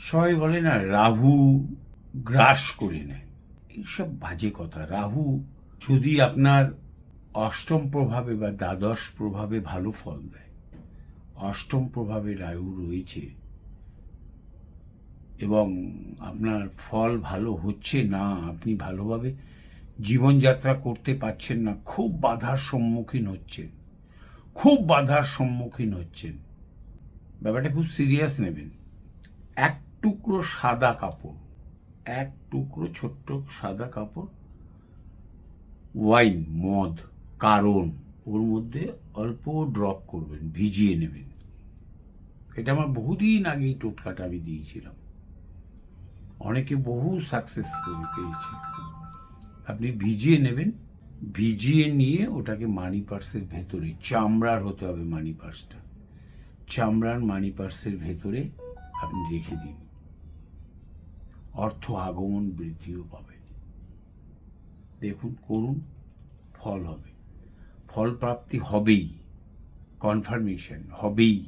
সবাই বলে না, রাহু গ্রাস করে নেয়। এইসব বাজে কথা। রাহু যদি আপনার অষ্টম প্রভাবে বা দ্বাদশ প্রভাবে ভালো ফল দেয়, অষ্টম প্রভাবে রাহু রয়েছে এবং আপনার ফল ভালো হচ্ছে না, আপনি ভালোভাবে জীবনযাত্রা করতে পারছেন না, খুব বাধার সম্মুখীন হচ্ছেন। খুব বাধার সম্মুখীন হচ্ছেন। ব্যাপারটা খুব সিরিয়াস নেবেন। এক টুকরো সাদা কাপড়, এক টুকরো ছোট্ট সাদা কাপড়, ওয়াইন, মদ, কারণ, ওর মধ্যে অল্প ড্রপ করবেন, ভিজিয়ে নেবেন। এটা আমার বহুদিন আগেই টোটকাটা আমি দিয়েছিলাম। অনেকে বহু সাকসেস করে পেয়েছে। আপনি ভিজিয়ে নেবেন, ভিজিয়ে নিয়ে ওটাকে মানি পার্সের ভেতরে, চামড়ার হতে হবে মানি পার্সটা চামড়ার মানি পার্সের ভেতরে আপনি রেখে দিন। অর্থ আগমন বৃদ্ধিও পাবে। দেখুন করুন ফল হবে। ফল প্রাপ্তি হবেই কনফার্মেশন হবেই।